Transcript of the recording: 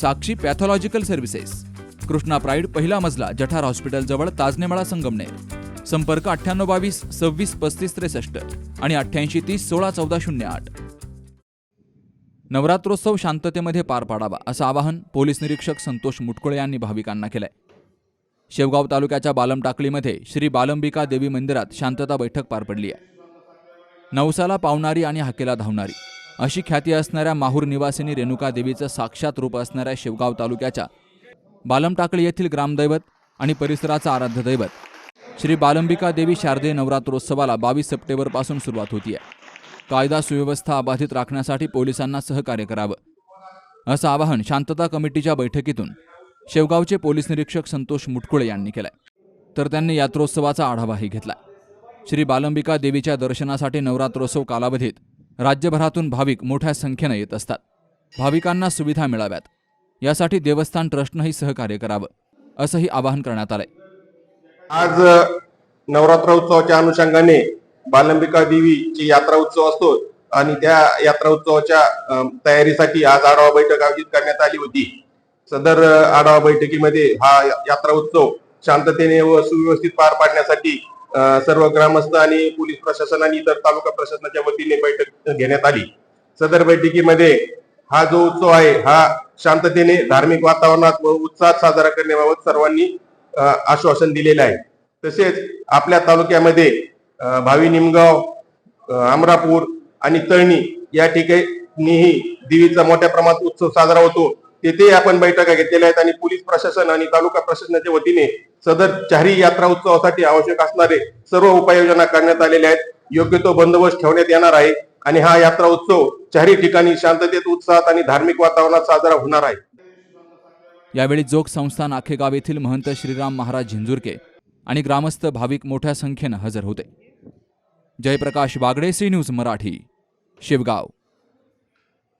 Sakshi pathological services. Krishna pride पहिला मजला जठार हॉस्पिटलजवळ ताजनेमाळा संगमनेर. संपर्क अठ्ठ्याण्णव बावीस सव्वीस पस्तीस त्रेसष्ट आणि अठ्ठ्याऐंशी तीस सोळा चौदा शून्य आठ. नवरात्रोत्सव शांततेमध्ये पार पाडावा असं आवाहन पोलीस निरीक्षक संतोष मुटकुळे यांनी भाविकांना केलंय. शेवगाव तालुक्याच्या बालमटाकळीमध्ये श्री बालंबिका देवी मंदिरात शांतता बैठक पार पडली आहे नवसाला पावणारी आणि हाकेला धावणारी. अशी ख्याती असणाऱ्या माहूर निवासिनी रेणुका देवीचं साक्षात रूप असणाऱ्या शेवगाव तालुक्याच्या बालमटाकळी येथील ग्रामदैवत आणि परिसराचं आराध्य दैवत श्री बालंबिका देवी शारदीय नवरात्रोत्सवाला बावीस सप्टेंबरपासून सुरुवात होती आहे कायदा सुव्यवस्था अबाधित राखण्यासाठी पोलिसांना सहकार्य करावं. असं आवाहन शांतता कमिटीच्या बैठकीतून शेवगावचे पोलीस निरीक्षक संतोष मुटकुळे यांनी केलंय. तर त्यांनी यात्रोत्सवाचा आढावाही घेतला श्री बालंबिका देवीच्या दर्शनासाठी नवरात्रोत्सव कालावधीत राज्यभरातून भाविक मोठ्या संख्येनं येत असतात. भाविकांना सुविधा मिळाव्यात. यासाठी देवस्थान ट्रस्टनंही सहकार्य करावं असंही आवाहन करण्यात आलंय. आज नवरात्र उत्सवाच्या अनुषंगाने बालंबिका देवीची यात्रा उत्सव असतो आणि त्या यात्रा उत्सवाच्या तयारीसाठी आज आढावा बैठक आयोजित करण्यात आली होती. सदर आढावा बैठकीमध्ये हा यात्रा उत्सव शांततेने व सुव्यवस्थित पार पाडण्यासाठी सर्व ग्रामस्थ आणि पोलीस प्रशासन आणि इतर तालुका प्रशासनाच्या वतीने बैठक घेण्यात आली. सदर बैठकीमध्ये हा जो उत्सव आहे हा शांततेने धार्मिक वातावरणात व उत्साहात साजरा करण्याबाबत सर्वांनी आश्वासन दिलेलं आहे. तसेच आपल्या तालुक्यामध्ये भावी निमगाव अमरापूर आणि तळणी या ठिकाणीही देवीचा मोठ्या प्रमाणात उत्सव साजरा होतो. तेथे आपण बैठका घेतलेल्या आहेत आणि पोलीस प्रशासन आणि तालुका प्रशासनाच्या वतीने सदर चारही यात्रा उत्सवासाठी आवश्यक असणारे सर्व उपाययोजना करण्यात आलेल्या आहेत. योग्य तो बंदोबस्त ठेवण्यात येणार आहे आणि हा यात्रा उत्सव चारही ठिकाणी शांततेत उत्साहात आणि धार्मिक वातावरणात साजरा होणार आहे. यावेळी जोग संस्थान आखेगाव येथील महंत श्रीराम महाराज झिंजुरके आणि ग्रामस्थ भाविक मोठ्या संख्येनं हजर होते. Jayprakash Bagde C news Marathi Shivgaon.